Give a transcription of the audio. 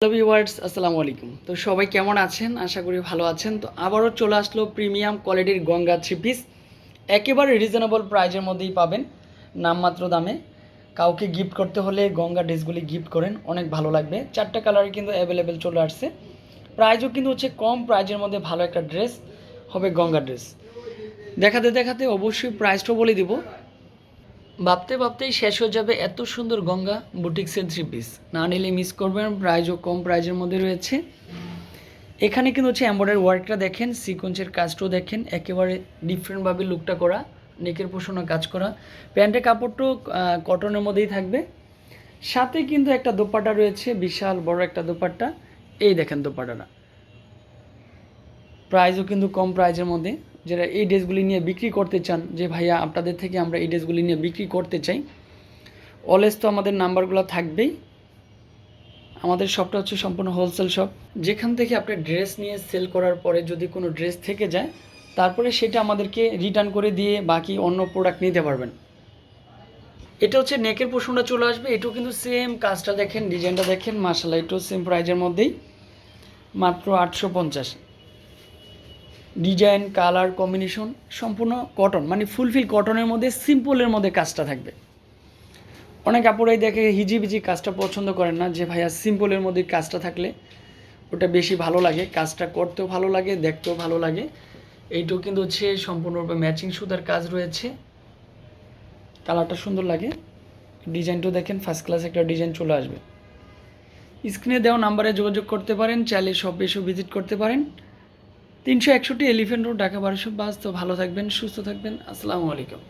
Hello viewers আসসালামু আলাইকুম। তো সবাই কেমন আছেন? আশা করি ভালো আছেন। তো আবারও চলে আসলো প্রিমিয়াম কোয়ালিটির গঙ্গা থ্রি পিস একেবারে রিজনেবল প্রাইজের মধ্যেই পাবেন। নামমাত্র দামে। কাউকে গিফট করতে হলে গঙ্গা ড্রেসগুলি গিফট করেন। অনেক ভালো লাগবে। চারটা কালারে কিন্তু অ্যাভেলেবেল চলে আসছে। প্রাইজও কিন্তু হচ্ছে কম। প্রাইজের মধ্যে ভালো একটা ড্রেস হবে গঙ্গা ড্রেস দেখাতে দেখাতে অবশ্যই প্রাইসটাও বলে দিব। ভাবতে ভাবতেই শেষ হয়ে যাবে এত সুন্দর গঙ্গা বুটিক্সের থ্রি পিস না নিলে মিস করবেন প্রাইজও কম প্রাইজের মধ্যে রয়েছে। এখানে কিন্তু হচ্ছে এম্বয়ডারি ওয়ার্কটা দেখেন সিকোয়েন্সের কাজটাও দেখেন, একেবারে ডিফারেন্টভাবে লুকটা করা নেকের পোষণে কাজ করা। প্যান্টের কাপড়টাও কটনের মধ্যেই থাকবে। সাথে কিন্তু একটা দোপাট্টা রয়েছে, বিশাল বড় একটা দোপাট্টা। এই দেখেন দোপাট্টাটা। প্রাইজও কিন্তু কম প্রাইজের মধ্যে। যারা এই ড্রেসগুলি নিয়ে বিক্রি করতে চান, যে ভাইয়া আপনাদের থেকে আমরা এই ড্রেসগুলি নিয়ে বিক্রি করতে চাই অলওয়েজ তো আমাদের নাম্বারগুলো থাকবেই। আমাদের শপটা হচ্ছে সম্পূর্ণ হোলসেল শপ যেখান থেকে আপনি ড্রেস নিয়ে সেল করার পরে যদি কোনো ড্রেস থেকে যায়, তারপরে সেটা আমাদেরকে রিটার্ন করে দিয়ে বাকি অন্য প্রোডাক্ট নিতে পারবেন। এটা হচ্ছে নেকের পোষণটা চলে আসবে। এটাও কিন্তু সেম কাজটা দেখেন ডিজাইনটা দেখেন মার্শাল্লাহ এটাও সেম প্রাইজের মধ্যেই। মাত্র আটশো পঞ্চাশ। ডিজাইন, কালার, কম্বিনেশন সম্পূর্ণ কটন মানে ফুলফিল কটনের মধ্যে, সিম্পলের মধ্যে কাজটা থাকবে। অনেক কাপড়াই দেখে হিজিবিজি কাজটা পছন্দ করেন না, যে ভাইয়া সিম্পলের মধ্যে কাজটা থাকলে ওটা বেশি ভালো লাগে, কাজটা করতেও ভালো লাগে, দেখতেও ভালো লাগে। এইটাও কিন্তু হচ্ছে সম্পূর্ণরূপে ম্যাচিং সুতার কাজ রয়েছে। কালারটা সুন্দর লাগে। ডিজাইনটাও দেখেন ফার্স্ট ক্লাস একটা ডিজাইন চলে আসবে। স্ক্রিনে দেওয়া নাম্বারে যোগাযোগ করতে পারেন, চাইলে সব এসেও ভিজিট করতে পারেন। তিনশো একষট্টি এলিফেন্ট রোড ঢাকা বারোশো বাস তো ভালো থাকবেন সুস্থ থাকবেন। আসসালামু আলাইকুম।